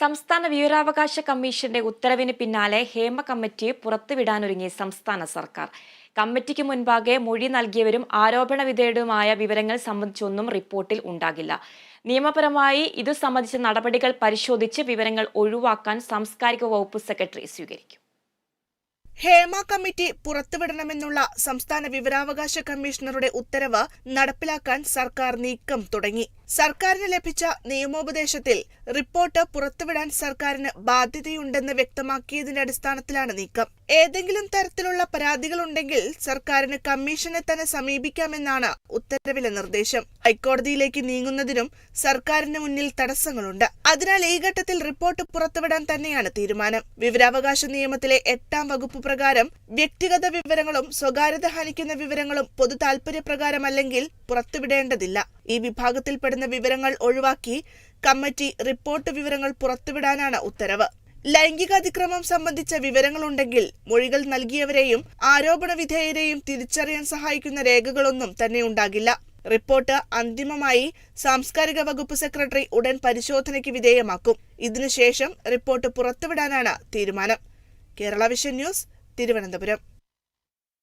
സംസ്ഥാന വിവരാവകാശ കമ്മീഷന്റെ ഉത്തരവിന് പിന്നാലെ ഹേമ കമ്മിറ്റി പുറത്തുവിടാനൊരുങ്ങി സംസ്ഥാന സർക്കാർ. കമ്മിറ്റിക്ക് മുൻപാകെ മൊഴി നൽകിയവരും ആരോപണ വിധേയരുമായ വിവരങ്ങൾ സംബന്ധിച്ചൊന്നും റിപ്പോർട്ടിൽ ഉണ്ടാകില്ല. നിയമപരമായി ഇതു സംബന്ധിച്ച നടപടികൾ പരിശോധിച്ച് വിവരങ്ങൾ ഒഴിവാക്കാൻ സാംസ്കാരിക വകുപ്പ് സെക്രട്ടറി സ്വീകരിക്കും. ഹേമ കമ്മിറ്റി പുറത്തുവിടണമെന്നുള്ള സംസ്ഥാന വിവരാവകാശ കമ്മീഷണറുടെ ഉത്തരവ് നടപ്പിലാക്കാൻ സർക്കാർ നീക്കം തുടങ്ങി. സർക്കാരിന് ലഭിച്ച നിയമോപദേശത്തിൽ റിപ്പോർട്ട് പുറത്തുവിടാൻ സർക്കാരിന് ബാധ്യതയുണ്ടെന്ന് വ്യക്തമാക്കിയതിന്റെ അടിസ്ഥാനത്തിലാണ് നീക്കം. ഏതെങ്കിലും തരത്തിലുള്ള പരാതികൾ ഉണ്ടെങ്കിൽ സർക്കാരിന് കമ്മീഷനെ തന്നെ സമീപിക്കാമെന്നാണ് ഉത്തരവിലെ നിർദ്ദേശം. ഹൈക്കോടതിയിലേക്ക് നീങ്ങുന്നതിനും സർക്കാരിന് മുന്നിൽ തടസ്സങ്ങളുണ്ട്. അതിനാൽ ഈ ഘട്ടത്തിൽ റിപ്പോർട്ട് പുറത്തുവിടാൻ തന്നെയാണ് തീരുമാനം. വിവരാവകാശ നിയമത്തിലെ എട്ടാം വകുപ്പ് പ്രകാരം വ്യക്തിഗത വിവരങ്ങളും സ്വകാര്യത ഹനിക്കുന്ന വിവരങ്ങളും പൊതു താൽപര്യപ്രകാരമല്ലെങ്കിൽ പുറത്തുവിടേണ്ടതില്ല. ഈ വിഭാഗത്തിൽപ്പെടുന്ന വിവരങ്ങൾ ഒഴിവാക്കി കമ്മിറ്റി റിപ്പോർട്ട് വിവരങ്ങൾ പുറത്തുവിടാനാണ് ഉത്തരവ്. ലൈംഗികാതിക്രമം സംബന്ധിച്ച വിവരങ്ങളുണ്ടെങ്കിൽ മൊഴികൾ നൽകിയവരെയും ആരോപണ വിധേയരെയും തിരിച്ചറിയാൻ സഹായിക്കുന്ന രേഖകളൊന്നും തന്നെ ഉണ്ടാകില്ല. റിപ്പോർട്ട് അന്തിമമായി സാംസ്കാരിക വകുപ്പ് സെക്രട്ടറി ഉടൻ പരിശോധനയ്ക്ക് വിധേയമാക്കും. ഇതിനുശേഷം റിപ്പോർട്ട് പുറത്തുവിടാനാണ് തീരുമാനം. Kerala vision news Thiruvananthapuram.